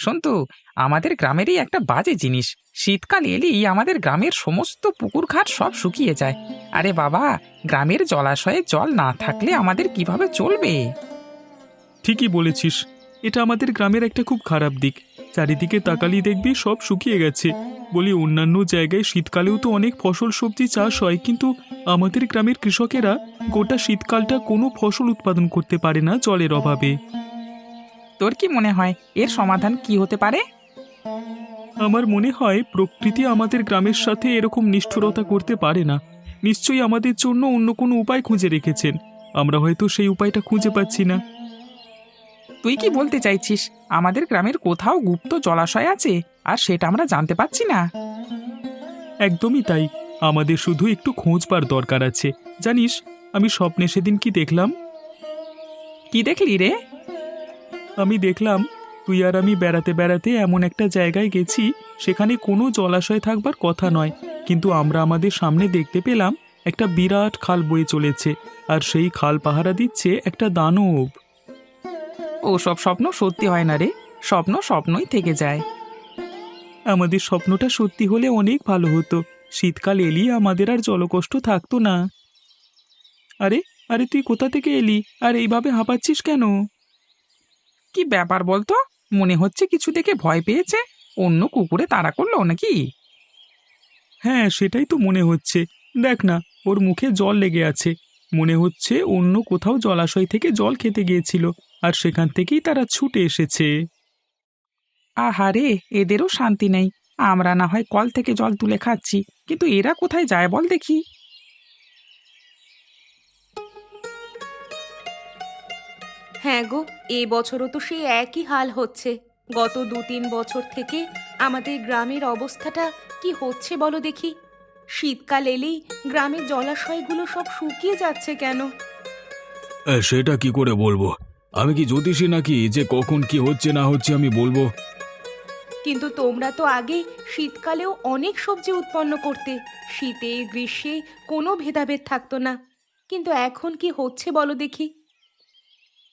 সন্তু আমাদের গ্রামেরই একটা বাজে জিনিস। শীতকাল এলেই আমাদের গ্রামের সমস্ত পুকুর ঘাট সব শুকিয়ে যায়। আরে বাবা, গ্রামের জলাশয়ে জল না থাকলে আমাদের কীভাবে চলবে? ঠিকই বলেছিস। এটা আমাদের গ্রামের একটা খুব খারাপ দিক। চারিদিকে তাকালি দেখবি সব শুকিয়ে গেছে। বলি অন্যান্য জায়গায় শীতকালেও তো অনেক ফসল সবজি চাষ হয়, কিন্তু আমাদের গ্রামের কৃষকেরা গোটা শীতকালটা কোনো ফসল উৎপাদন করতে পারে না জলের অভাবে। তোর কি মনে হয়? এর সমাধান কি হতে পারে? আমার মনে হয় প্রকৃতি আমাদের গ্রামের সাথে এরকম নিষ্ঠুরতা করতে পারে না। নিশ্চয়ই আমাদের জন্য অন্য কোনো উপায় খুঁজে রেখেছেন। আমরা হয়তো সেই উপায়টা খুঁজে পাচ্ছি না। তুই কি বলতে চাইছিস? আমাদের গ্রামের কোথাও গুপ্ত জলাশয় আছে আর সেটা আমরা জানতে পারছি না। একদমই তাই। আমাদের শুধু একটু খোঁজবার দরকার আছে। জানিস আমি স্বপ্নে সেদিন কি দেখলাম? কি দেখলি রে? আমি দেখলাম তুই আর আমি বেড়াতে বেড়াতে এমন একটা জায়গায় গেছি সেখানে কোনো জলাশয় থাকবার কথা নয়। কিন্তু আমরা আমাদের সামনে দেখতে পেলাম একটা বিরাট খাল বয়ে চলেছে আর সেই খাল পাহারা দিচ্ছে একটা দানব। ও সব স্বপ্ন সত্যি হয় না রে। স্বপ্ন স্বপ্নই থেকে যায়। আমাদের স্বপ্নটা সত্যি হলে অনেক ভালো হতো। শীতকাল এলি আমাদের আর জলকষ্ট থাকতো না। আরে আরে তুই কোথা থেকে এলি? আর এইভাবে হাঁপাচ্ছিস কেন? কি ব্যাপার বলতো? মনে হচ্ছে কিছু দেখে ভয় পেয়েছে। অন্য কুকুরে তাড়া করল নাকি? হ্যাঁ সেটাই তো মনে হচ্ছে। দেখ না ওর মুখে জল লেগে আছে। মনে হচ্ছে অন্য কোথাও জলাশয় থেকে জল খেতে গিয়েছিল আর সেখান থেকেই তারা ছুটে এসেছে। আহারে এদেরও শান্তি নেই। আমরা না হয় কল থেকে জল তুলে খাচ্ছি কিন্তু এরা কোথায় যায় বল দেখি। হ্যাঁ গো এ বছরও তো সেই একই হাল হচ্ছে। গত দু তিন বছর থেকে আমাদের গ্রামের অবস্থাটা কি হচ্ছে বলো দেখি। শীতকাল এলেই গ্রামের জলাশয়গুলো সব শুকিয়ে যাচ্ছে কেন? এ, সেটা কি করে বলব? আমি কি জ্যোতিষী নাকি? যে কখন কি হচ্ছে না হচ্ছে আমি বলব। কিন্তু তোমরা তো আগে শীতকালেও অনেক সবজি উৎপন্ন করতে। শীতে গ্রীষ্মে কোনো ভেদাভেদ থাকতো না। কিন্তু এখন কি হচ্ছে বলো দেখি।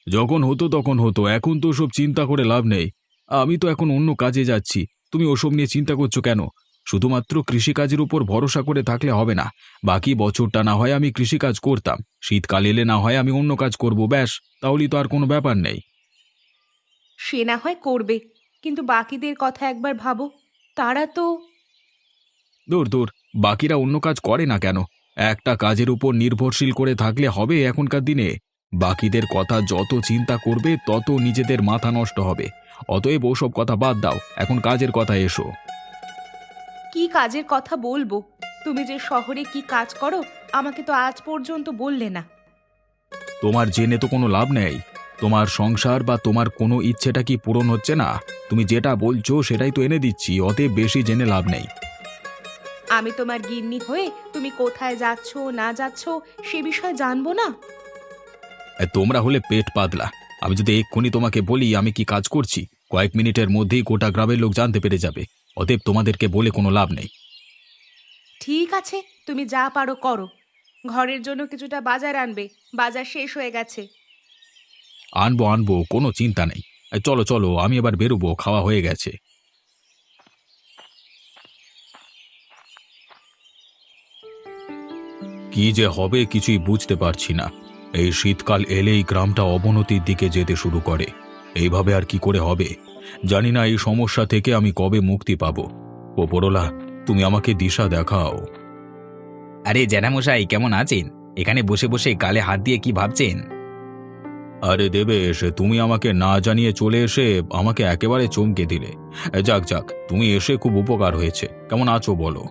যখন হতো তখন হতো এখন তো সব চিন্তা করে লাভ নেই। আমি তো এখন অন্য কাজে যাচ্ছি তুমি ওসব নিয়ে চিন্তা করছ কেন? শুধুমাত্র কৃষিকাজের উপর ভরসা করে থাকলে হবে না। বাকি বছরটা না হয় আমি কৃষিকাজ করতাম শীতকাল এলে না হয় আমি অন্য কাজ করব ব্যাস তাহলেই তো আর কোনো ব্যাপার নেই। সে না হয় করবে কিন্তু বাকিদের কথা একবার ভাবো তারা তো দূর দূর বাকিরা অন্য কাজ করে না কেন? একটা কাজের উপর নির্ভরশীল করে থাকলে হবে এখনকার দিনে। বাকিদের কথা যত চিন্তা করবে তত নিজেদের মাথা নষ্ট হবে। অতএব ওসব কথা বাদ দাও এখন কাজের কথা এসো। কি কাজের কথা বলব? তুমি যে শহরে কি কাজ করো আমাকে তো আজ পর্যন্ত বললে না। তোমার জেনে তো কোনো লাভ নেই। তোমার সংসার বা তোমার কোনো ইচ্ছেটা কি পূরণ হচ্ছে না? তুমি যেটা বলছো সেটাই তো এনে দিচ্ছি অতএব বেশি জেনে লাভ নেই। আমি তোমার গিন্নি হয়ে তুমি কোথায় যাচ্ছ না যাচ্ছ সে বিষয়ে জানব না? তোমরা হলে পেট পাতলা। আমি যদি এক্ষুনি তোমাকে বলি আমি কি কাজ করছি কয়েক মিনিটের মধ্যেই গোটা গ্রামের লোক জানতে পেরে যাবে। অতএব তোমাদেরকে বলে কোনো লাভ নেই। ঠিক আছে তুমি যা পারো করো। ঘরের জন্য কিছুটা বাজার আনবে বাজার শেষ হয়ে গেছে। আনব আনব কোনো চিন্তা নেই। চলো চলো আমি এবার বেরোবো খাওয়া হয়ে গেছে। কি যে হবে কিছুই বুঝতে পারছি না। এই শীতকাল এলেই গ্রামটা অবনতির দিকে যেতে শুরু করে। এইভাবে আর কি করে হবে? জানি না এই সমস্যা থেকে আমি কবে মুক্তি পাবো। ওপরোলা তুমি আমাকে দিশা দেখাও। আরে জ্যাঠামশাই কেমন আছেন? এখানে বসে বসে গালে হাত দিয়ে কি ভাবছেন? আরে দেবেশ তুমি আমাকে না জানিয়ে চলে এসে আমাকে একেবারে চমকে দিলে। যাক যাক তুমি এসে খুব উপকার হয়েছে। কেমন আছো বলো?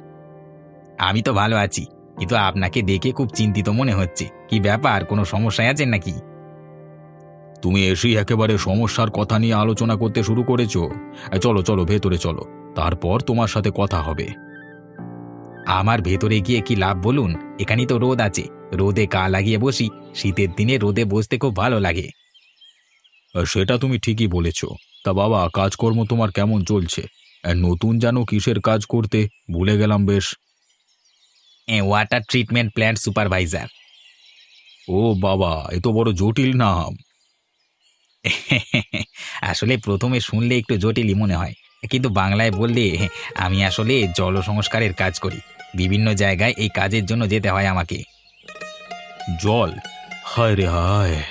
আমি তো ভালো আছি কিন্তু আপনাকে দেখে খুব চিন্তিত মনে হচ্ছে। কি ব্যাপার কোনো সমস্যায় আছেন নাকি? তুমি এসেই একেবারে সমস্যার কথা নিয়ে আলোচনা করতে শুরু করেছ। চলো চলো ভেতরে চলো। তারপর তোমার সাথে কথা হবে। আমার ভেতরে গিয়ে কি লাভ বলুন? এখানেই তো রোদ আছে। রোদে কা লাগিয়ে বসি। শীতের দিনে রোদে বসতে খুব ভালো লাগে। সেটা তুমি ঠিকই বলেছ। তা বাবা কাজকর্ম তোমার কেমন চলছে? নতুন জানো কিসের কাজ করতে? ভুলে গেলাম বেশ। ওয়াটার ট্রিটমেন্ট প্ল্যান্ট সুপারভাইজার ও বাবা এ তো বড় জটিল নাম। আসলে প্রথমে শুনলে একটু জটিলই মনে হয় কিন্তু বাংলায় বললে আমি আসলে জল সংস্কারের কাজ করি। বিভিন্ন জায়গায় এই কাজের জন্য যেতে হয় আমাকে। জল? হায় রে হায়।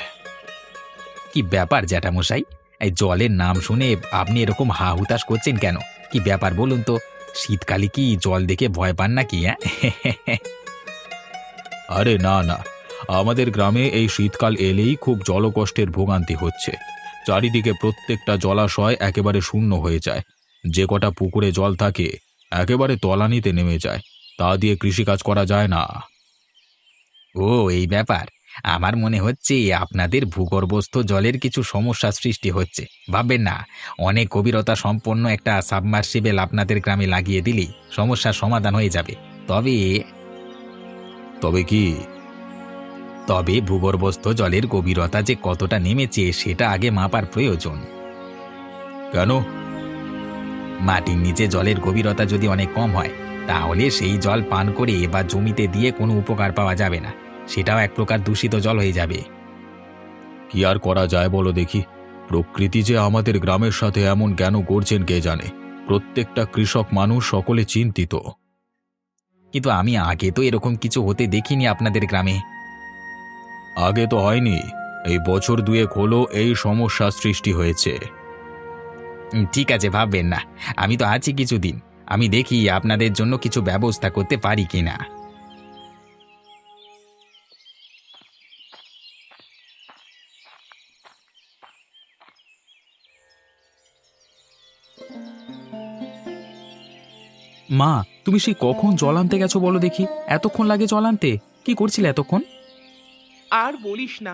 কি ব্যাপার জ্যাঠামশাই? এই জলের নাম শুনে আপনি এরকম হা হুতাশ করছেন কেন? কি ব্যাপার বলুন তো? শীতকালে কি জল দেখে ভয় পান নাকি হ্যাঁ আরে না না আমাদের গ্রামে এই শীতকাল এলেই খুব জলকষ্টের ভোগান্তি হচ্ছে। চারিদিকে প্রত্যেকটা জলাশয় একেবারে শূন্য হয়ে যায়। যে কটা পুকুরে জল থাকে একেবারে তলানিতে নেমে যায়। তা দিয়ে কৃষিকাজ করা যায় না। ও এই ব্যাপার। আমার মনে হচ্ছে আপনাদের ভূগর্ভস্থ জলের কিছু সমস্যা সৃষ্টি হচ্ছে। ভাববেন না অনেক গভীরতা সম্পন্ন একটা সাবমার্সিবেল আপনাদের গ্রামে লাগিয়ে দিলেই সমস্যার সমাধান হয়ে যাবে। তবে তবে কি? তবে ভূগর্ভস্থ জলের গভীরতা যে কতটা নেমেছে সেটা আগে মাপার প্রয়োজন। কেন? মাটির নিচে জলের গভীরতা যদি অনেক কম হয় তাহলে সেই জল পান করে বা জমিতে দিয়ে কোনো উপকার পাওয়া যাবে না। সেটাও এক প্রকার দূষিত জল হয়ে যাবে। কি আর করা যায় বলো দেখি? প্রকৃতি যে আমাদের গ্রামের সাথে এমন কেন করছেন কে জানে? প্রত্যেকটা কৃষক মানুষ সকলে চিন্তিত। কিন্তু আমি আগে তো এরকম কিছু হতে দেখিনি আপনাদের গ্রামে। আগে তো হয়নি এই বছর দুয়েক হলো এই সমস্যা সৃষ্টি হয়েছে। ঠিক আছে ভাববেন না। আমি তো আছি কিছুদিন। আমি দেখি আপনাদের জন্য কিছু ব্যবস্থা করতে পারি কিনা। মা তুমি সেই কখন জল আনতে গেছো বলো দেখি? এতক্ষণ লাগে জল আনতে? কি করছিলে এতক্ষণ? আর বলিস না।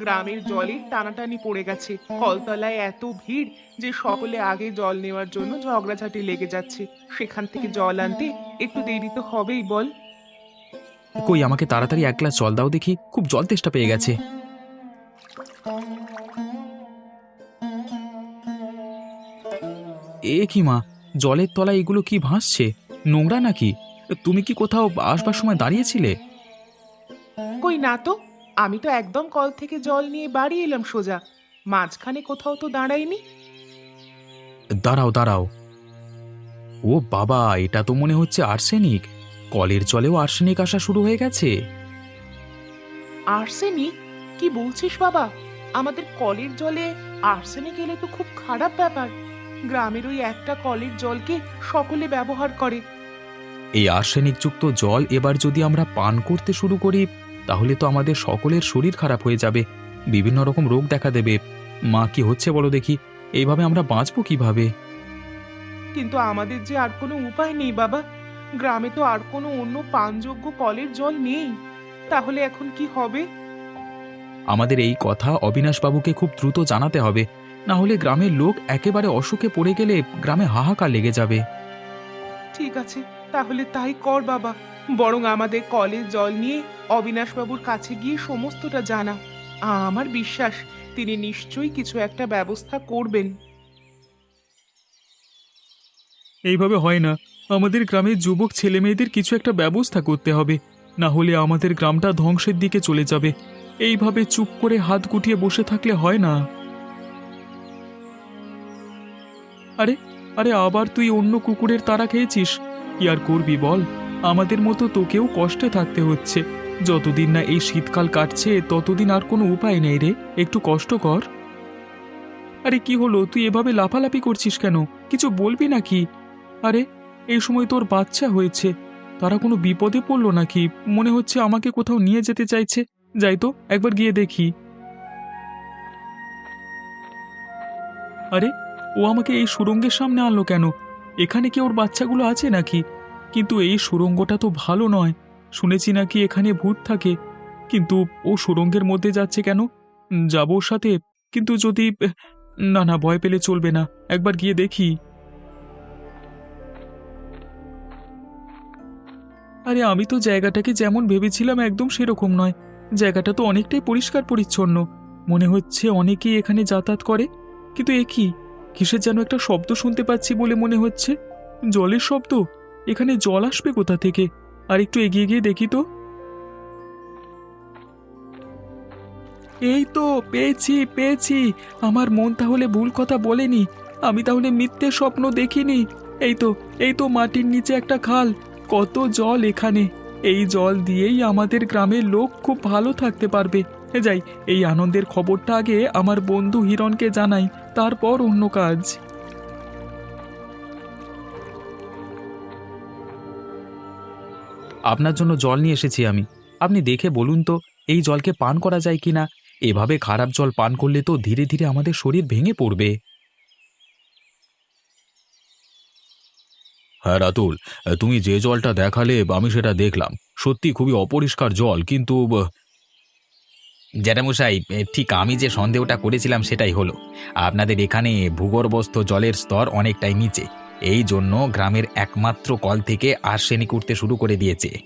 গ্রামের জলে টানাটানি পড়ে গেছে। কলতলায় এত ভিড় যে সকলে আগে জল নেওয়ার জন্য ঝগড়াঝাটি লেগে যাচ্ছে। সেখান থেকে জল আনতে একটু দেরি তো হবেই বল। কই আমাকে তাড়াতাড়ি এক গ্লাস জল দাও দেখি। খুব জল তেষ্টা পেয়ে গেছে। এ কি মা জলের তলায় এগুলো কি ভাসছে? নোংরা নাকি? তুমি কি কোথাও আসবার সময় দাঁড়িয়েছিলে? কই না তো। আমি তো একদম কল থেকে জল নিয়ে বাড়ি এলাম সোজা। মাঝখানে কোথাও তো দাঁড়াইনি দাঁড়াও দাঁড়াও। ও বাবা এটা তো মনে হচ্ছে আর্সেনিক। কলের জলেও আর্সেনিক আসা শুরু হয়ে গেছে। আর্সেনিক? কি বলছিস বাবা? আমাদের কলের জলে আর্সেনিক এলে তো খুব খারাপ ব্যাপার। গ্রামের ওই একটা কলের জলকে সকলে ব্যবহার করে। এই আর্সেনিকযুক্ত জল এবার যদি আমরা পান করতে শুরু করি তাহলে তো আমাদের সকলের শরীর খারাপ হয়ে যাবে। বিভিন্ন রকম রোগ দেখা দেবে। মা কি হচ্ছে বলো দেখি। এইভাবে আমরা বাঁচবো কীভাবে? কিন্তু আমাদের যে আর কোনো উপায় নেই বাবা। গ্রামে তো আর কোনো অন্য পানযোগ্য কলের জল নেই। তাহলে এখন কি হবে? আমাদের এই কথা অবিনাশবাবুকে খুব দ্রুত জানাতে হবে। না হলে গ্রামের লোক একেবারে অসুখে পড়ে গেলে গ্রামে হাহাকার লেগে যাবে। ঠিক আছে তাহলে তাই কর বাবা। বরং আমাদের কলের জল নিয়ে অবিনাশবাবুর কাছে গিয়ে সমস্তটা জানা। আমার বিশ্বাস, তিনি নিশ্চয়ই কিছু একটা ব্যবস্থা করবেন। এইভাবে হয় না। আমাদের গ্রামের যুবক ছেলে মেয়েদের কিছু একটা ব্যবস্থা করতে হবে। না হলে আমাদের গ্রামটা ধ্বংসের দিকে চলে যাবে। এইভাবে চুপ করে হাত গুটিয়ে বসে থাকলে হয় না। আরে আরে আবার তুই অন্য কুকুরের তারা খেয়েছিস? কি আর করবি বল? আমাদের মতো তোকেও কষ্টে থাকতে হচ্ছে। যতদিন না এই শীতকাল কাটছে, ততদিন আর কোনো উপায় নেই রে। একটু কষ্ট কর। আরে কি হলো? তুই এভাবে লাফালাফি করছিস কেন? কিছু বলবি নাকি? আরে, এই সময় তোর বাচ্চা হয়েছে। তারা কোনো বিপদে পড়ল নাকি? মনে হচ্ছে আমাকে কোথাও নিয়ে যেতে চাইছে। যাই তো, একবার গিয়ে দেখি। আরে, ও আমাকে এই সুড়ঙ্গের সামনে আনলো কেন? এখানে কি ওর বাচ্চাগুলো আছে নাকি? কিন্তু এই সুড়ঙ্গটা তো ভালো নয়। শুনেছি নাকি এখানে ভূত থাকে। কিন্তু ও সুড়ঙ্গের মধ্যে যাচ্ছে কেন? যাব ওর সাথে। কিন্তু যদি, না না, ভয় পেলে চলবে না। একবার গিয়ে দেখি। আরে, আমি তো জায়গাটাকে যেমন ভেবেছিলাম একদম সেরকম নয়। জায়গাটা তো অনেকটাই পরিষ্কার পরিচ্ছন্ন। মনে হচ্ছে অনেকেই এখানে যাতায়াত করে। কিন্তু এ কি? কিসের যেন একটা শব্দ শুনতে পাচ্ছি বলে মনে হচ্ছে। জলের শব্দ? এখানে জল আসবে কোথা থেকে? আর একটু এগিয়ে গিয়ে দেখি তো। এই তো, পেয়েছি পেয়েছি। আমার মন তাহলে ভুল কথা বলেনি। আমি তাহলে মিথ্যে স্বপ্ন দেখিনি। এই তো এই তো মাটির নিচে একটা খাল। কত জল এখানে। এই জল দিয়েই আমাদের গ্রামের লোক খুব ভালো থাকতে পারবে। যাই, এই আনন্দের খবরটা আগে আমার বন্ধু হিরণকে জানাই, তারপর অন্য কাজ। আপনার জন্য জল নিয়ে এসেছি আমি। আপনি দেখে বলুন তো এই জলকে পান করা যায় কি না এভাবে খারাপ জল পান করলে তো ধীরে ধীরে আমাদের শরীর ভেঙে পড়বে। হ্যাঁ রাতুল তুমি যে জলটা দেখালে আমি সেটা দেখলাম। সত্যি খুবই অপরিষ্কার জল কিন্তু জ্যাঠামশাই ঠিক আমি যে সন্দেহটা করেছিলাম সেটাই হলো। আপনাদের এখানে ভূগর্ভস্থ জলের স্তর অনেকটাই নিচে। এই জন্য গ্রামের একমাত্র কল থেকে আর্সেনিক উঠতে শুরু করে দিয়েছে।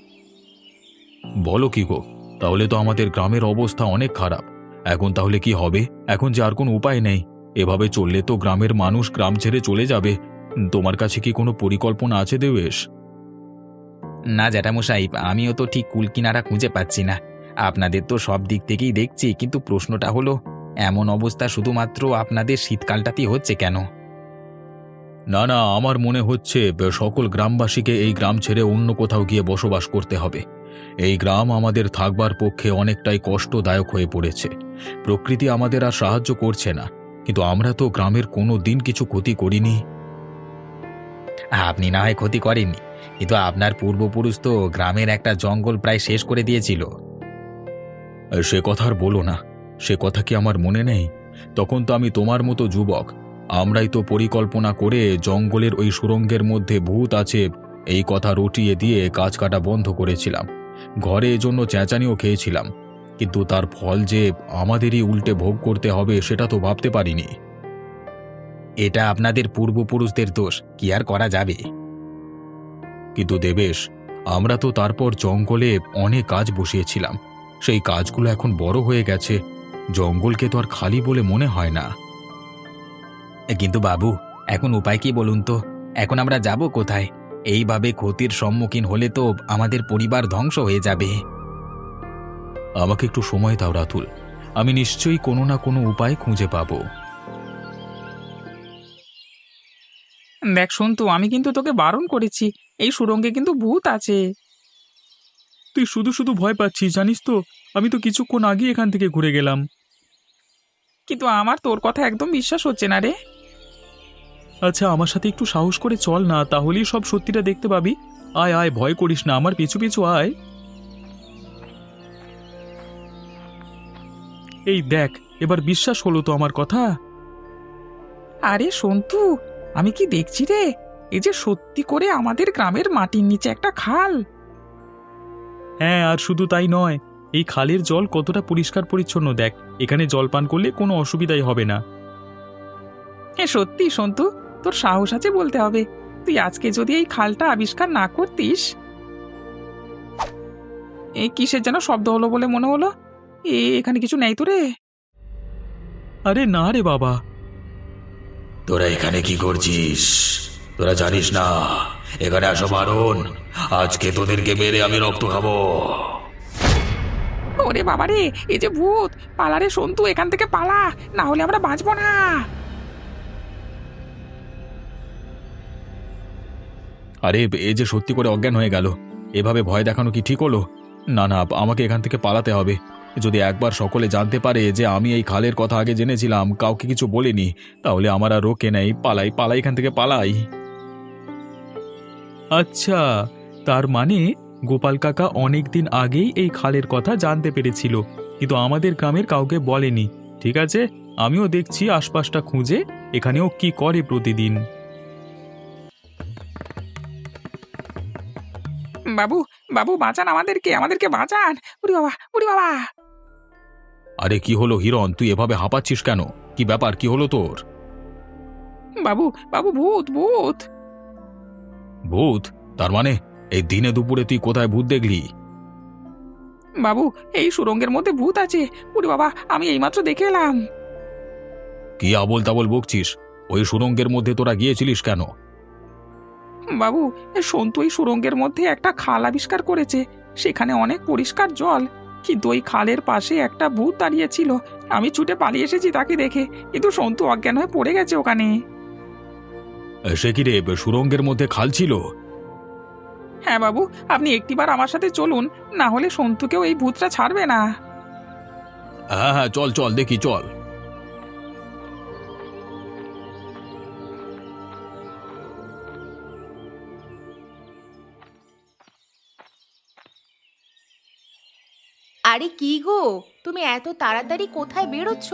বলো কি গো তাহলে তো আমাদের গ্রামের অবস্থা অনেক খারাপ। এখন তাহলে কি হবে? এখন যে আর কোনো উপায় নেই। এভাবে চললে তো গ্রামের মানুষ গ্রাম ছেড়ে চলে যাবে। তোমার কাছে কি কোনো পরিকল্পনা আছে দেবেশ? না জ্যাঠামশাই আমিও তো ঠিক কুলকিনারা খুঁজে পাচ্ছি না। আপনাদের তো সব দিক থেকেই দেখছি কিন্তু প্রশ্নটা হলো এমন অবস্থা শুধুমাত্র আপনাদের শীতকালটাতেই হচ্ছে কেন? না না আমার মনে হচ্ছে সকল গ্রামবাসীকে এই গ্রাম ছেড়ে অন্য কোথাও গিয়ে বসবাস করতে হবে। এই গ্রাম আমাদের থাকবার পক্ষে অনেকটাই কষ্টদায়ক হয়ে পড়েছে। প্রকৃতি আমাদের আর সাহায্য করছে না। কিন্তু আমরা তো গ্রামের কোনো দিন কিছু ক্ষতি করিনি। আপনি না হয় ক্ষতি করেননি। কিন্তু আপনার পূর্বপুরুষ তো গ্রামের একটা জঙ্গল প্রায় শেষ করে দিয়েছিল। সে কথা আর বলো না। সে কথা কি আমার মনে নেই? তখন তো আমি তোমার মতো যুবক। আমরাই তো পরিকল্পনা করে জঙ্গলের ওই সুরঙ্গের মধ্যে ভূত আছে, এই কথা রটিয়ে দিয়ে কাজ কাটা বন্ধ করেছিলাম। ঘরে এজন্য চেঁচানিও খেয়েছিলাম। কিন্তু তার ফল যে আমাদেরই উল্টে ভোগ করতে হবে সেটা তো ভাবতে পারিনি। এটা আপনাদের পূর্বপুরুষদের দোষ, কি আর করা যাবে? কিন্তু দেবেশ, আমরা তো তারপর জঙ্গলে অনেক কাজ বসিয়েছিলাম। সেই কাজগুলো এখন বড় হয়ে গেছে। জঙ্গলকে তো আর খালি বলে মনে হয় না। কিন্তু বাবু এখন উপায় কি বলুন তো? এখন আমরা যাব কোথায়? এইভাবে ক্ষতির সম্মুখীন হলে তো আমাদের পরিবার ধ্বংস হয়ে যাবে। আমাকে একটু সময় দাও রাতুল। আমি নিশ্চয়ই কোনো না কোনো উপায় খুঁজে পাব। দেখ সন্তু আমি কিন্তু তোকে বারণ করেছি। এই সুরঙ্গে কিন্তু ভূত আছে। তুই শুধু শুধু ভয় পাচ্ছিস জানিস তো? আমি তো কিছুক্ষণ আগে এখান থেকে ঘুরে গেলাম। কিন্তু আমার তোর কথা একদম বিশ্বাস হচ্ছে না রে। আচ্ছা আমার সাথে একটু সাহস করে চল না তাহলেই সব সত্যিটা দেখতে পাবি। আয় আয় ভয় করিস না আমার পিছু পিছু আয়। এই দেখ এবার বিশ্বাস হলো তো আমার কথা? আরে সন্তু আমি কি দেখছি রে? এই যে সত্যি করে আমাদের গ্রামের মাটির নিচে একটা খাল। হ্যাঁ আর শুধু তাই নয় এই খালের জল কতটা পরিষ্কার পরিচ্ছন্ন দেখ এখানে জল পান করলে কোনো অসুবিধাই হবে না। এ সত্যি সন্তু তোর সাহস আছে বলতে হবে। তুই আজকে যদি এই খালটা আবিষ্কার না করতিস। এই কিসের যেন শব্দ হলো বলে মনে হলো? এ এখানে কিছু নেই তো রে। আরে না রে বাবা। তোরা এখানে কি করছিস? তোরা জানিস না। এখানে আসো মারণ আজকে তোদেরকে মেরে আমি রক্ত খাব। ওরে বাবা রে এই যে ভূত! পালা রে সন্তু এখান থেকে পালা। না হলে আমরা বাঁচবো না। আরে, এ যে সত্যি করে অজ্ঞান হয়ে গেল। এভাবে ভয় দেখানো কি ঠিক হলো? না না, আমাকে এখান থেকে পালাতে হবে। যদি একবার সকলে জানতে পারে যে আমি এই খালের কথা আগে জেনেছিলাম, কাউকে কিছু বলিনি, তাহলে আমার আর রোকে নেই। পালাই পালাই এখান থেকে পালাই। আচ্ছা তার মানে গোপাল কাকা অনেক দিন আগেই এই খালের কথা জানতে পেরেছিল, কিন্তু আমাদের গ্রামের কাউকে বলেনি। ঠিক আছে, আমিও দেখছি আশপাশটা খুঁজে, এখানেও কি করে প্রতিদিন। বাবু বাবু বাঁচান আমাদেরকে আমাদেরকে বাঁচান। উরি বাবা উরি বাবা। আরে কি হলো হিরণ? তুই এভাবে হাঁপাচ্ছিস কেন? কি ব্যাপার? কি হলো তোর? বাবু বাবু ভূত ভূত। ভূত? তার মানে এই দিনে দুপুরে তুই কোথায় ভূত দেখলি? বাবু এই সুরঙ্গের মধ্যে ভূত আছে। উরি বাবা আমি এইমাত্র দেখে এলাম। কি আবল তাবল বকছিস? ওই সুরঙ্গের মধ্যে তোরা গিয়েছিলিস কেন? বাবু এ সন্তু এই সুরঙ্গের মধ্যে একটা খাল আবিষ্কার করেছে। সেখানে অনেক পরিষ্কার জল। কিন্তু ওই খালের পাশে একটা ভূত দাঁড়িয়েছিল আমি ছুটে পালিয়ে এসেছি তাকে দেখে। কিন্তু সন্তু অজ্ঞান হয়ে পড়ে গেছে ওখানে। সে কি রে সুরঙ্গের মধ্যে খাল ছিল? হ্যাঁ বাবু আপনি একটিবার আমার সাথে চলুন। না হলে সন্তুকেও এই ভূতটা ছাড়বে না। হ্যাঁ হ্যাঁ চল চল দেখি চল। আরে কি গো? তুমি এত তাড়াতাড়ি কোথায় বেরোচ্ছ?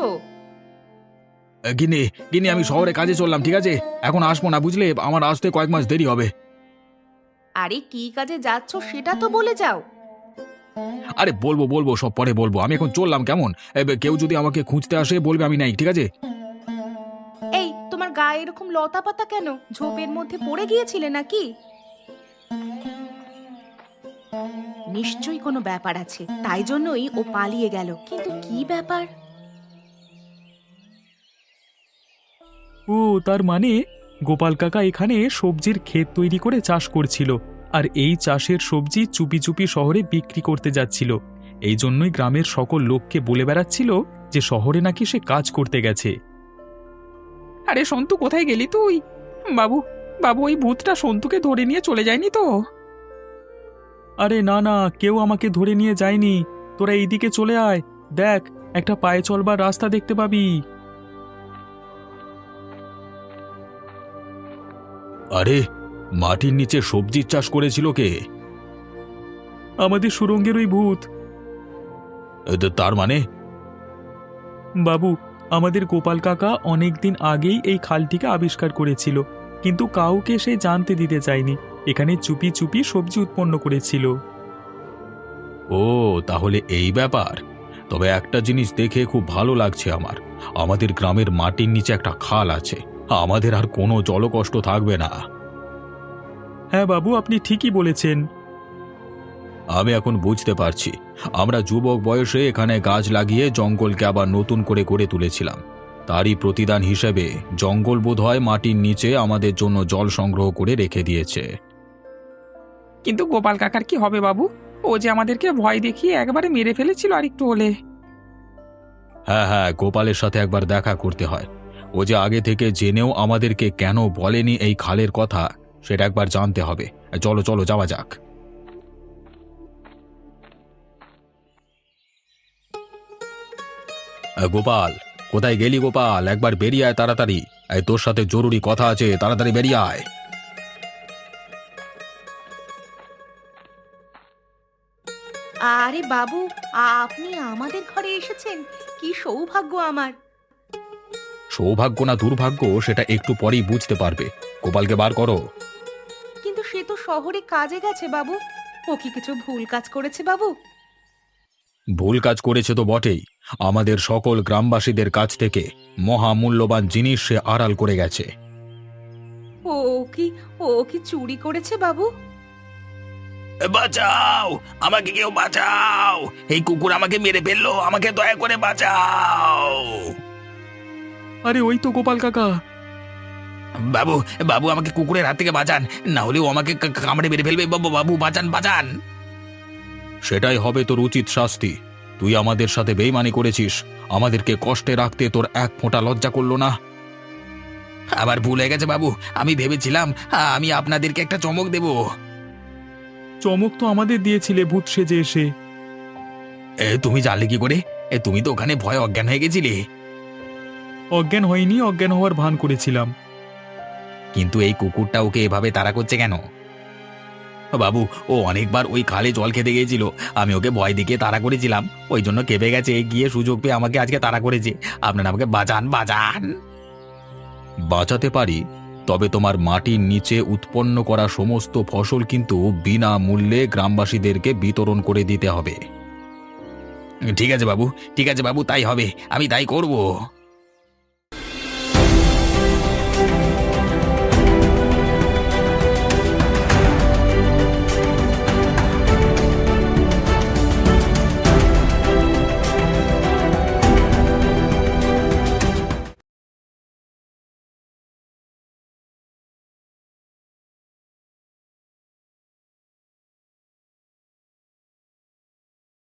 গিনি গিনি আমি শহরে কাজে চললাম ঠিক আছে? এখন আসব না বুঝলে? আমার আসতে কয়েক মাস দেরি হবে। আরে কি কাজে যাচ্ছ সেটা তো বলে যাও। আরে বলব বলব সব পরে বলব। আমি এখন চললাম কেমন? এ, কেউ যদি আমাকে খুঁজতে আসে বলবে আমি নাই ঠিক আছে? এই তোমার গায়ে এরকম লতা পাতা কেন? ঝোপের মধ্যে পড়ে গিয়েছিলে নাকি? নিশ্চয়ই কোনো ব্যাপার আছে। তাই জন্যই ও পালিয়ে গেল। কিন্তু কি ব্যাপার? ও তার মানে গোপাল কাকা এখানে সবজির ক্ষেত তৈরি করে চাষ করছিল আর এই চাষের সবজি চুপি চুপি শহরে বিক্রি করতে যাচ্ছিল। এই জন্যই গ্রামের সকল লোককে বলে বেড়াচ্ছিল যে শহরে নাকি সে কাজ করতে গেছে। আরে সন্তু কোথায় গেলি তুই? বাবু বাবু ওই ভূতটা সন্তুকে ধরে নিয়ে চলে যায়নি তো? আরে না না কেউ আমাকে ধরে নিয়ে যায়নি। তোরা এইদিকে চলে আয়। দেখ একটা পায়ে চলবার রাস্তা দেখতে পাবি। আরে মাটির নিচে সবজির চাষ করেছিল কে? আমাদের সুরঙ্গের ওই ভূত। তার মানে? বাবু আমাদের গোপাল কাকা অনেক দিন আগেই এই খালটিকে আবিষ্কার করেছিল কিন্তু কাউকে সে জানতে দিতে চায়নি। এখানে চুপি চুপি সবজি উৎপন্ন করেছিল। ও তাহলে এই ব্যাপার। তবে একটা জিনিস দেখে খুব ভালো লাগছে আমার। আমাদের গ্রামের মাটির নিচে একটা খাল আছে। আমাদের আর কোনো জলকষ্ট থাকবে না। হ্যাঁ বাবু আপনি ঠিকই বলেছেন। আমি এখন বুঝতে পারছি। আমরা যুবক বয়সে এখানে গাছ লাগিয়ে জঙ্গলকে আবার নতুন করে গড়ে তুলেছিলাম। তারই প্রতিদান হিসেবে জঙ্গল বোধহয় মাটির নিচে আমাদের জন্য জল সংগ্রহ করে রেখে দিয়েছে। কিন্তু গোপাল কাকার কি হবে বাবু? ও যে আমাদেরকে ভয় দেখিয়ে একবারে মেরে ফেলেছিল আর একটু হলে। হ্যাঁ হ্যাঁ গোপালের সাথে একবার দেখা করতে হয়। ও যে আগে থেকে জেনেও আমাদেরকে কেন বলেনি এই খালের কথা, সেটা একবার জানতে হবে। চলো চলো, যাওয়া যাক। গোপাল, কোথায় গেলি গোপাল? একবার বেরিয়ে আয় তাড়াতাড়ি। তোর সাথে জরুরি কথা আছে, তাড়াতাড়ি বেরিয়ে আয়। আরে বাবু আপনি আমাদের ঘরে এসেছেন? কি সৌভাগ্য আমার। সৌভাগ্য না দুর্ভাগ্য সেটা একটু পরেই বুঝতে পারবে। গোপালকে বার করো। কিন্তু সে তো শহরে কাজে গেছে বাবু। ও কি কিছু ভুল কাজ করেছে বাবু? ভুল কাজ করেছে তো বটেই। আমাদের সকল গ্রামবাসীদের কাছ থেকে মহামূল্যবান জিনিস সে আড়াল করে গেছে। ও কি ও কি চুরি করেছে বাবু? বাঁচাও! আমাকে কেউ বাঁচাও! এই কুকুর আমাকে মেরে ফেলল আমাকে দয়া করে বাঁচাও! আরে ওই তো গোপাল কাকা। বাবু বাবু আমাকে কুকুরের হাত থেকে বাঁচান না হলে ও আমাকে কা- কামড়ে মেরে ফেলবে। বাবু বাবু বাঁচান বাঁচান! সেটাই হবে তোর উচিত শাস্তি। তুই আমাদের সাথে বেইমানি করেছিস। আমাদেরকে কষ্টে রাখতে তোর এক ফোঁটা লজ্জা করল না। আবার ভুল হয়ে গেছে বাবু। আমি ভেবেছিলাম আ, আমি আপনাদেরকে একটা চমক দেব। চমক তো আমাদের দিয়েছিলে ভূত সেজে এসে। এ, তুমি জানলে কি করে? এ, তুমি তো ওখানে ভয় অজ্ঞান হয়ে গেছিলে। অজ্ঞান হয়নি অজ্ঞান হওয়ার ভান করেছিলাম। কিন্তু এই কুকুরটা ওকে এভাবে তাড়া করছে কেন? বাবু ও অনেকবার ওই খালে জল খেতে গিয়েছিল। আমি ওকে ভয় দিকে তাড়া করেছিলাম। ওই জন্য কেঁপে গেছে গিয়ে সুযোগ পেয়ে আমাকে আজকে তাড়া করেছে। আপনারা আমাকে বাঁচান বাঁচান। বাঁচাতে পারি তবে তোমার মাটির নিচে উৎপন্ন করা সমস্ত ফসল কিন্তু বিনা মূল্যে গ্রামবাসীদেরকে বিতরণ করে দিতে হবে। ঠিক আছে বাবু, ঠিক আছে বাবু, তাই হবে। আমি তাই করব।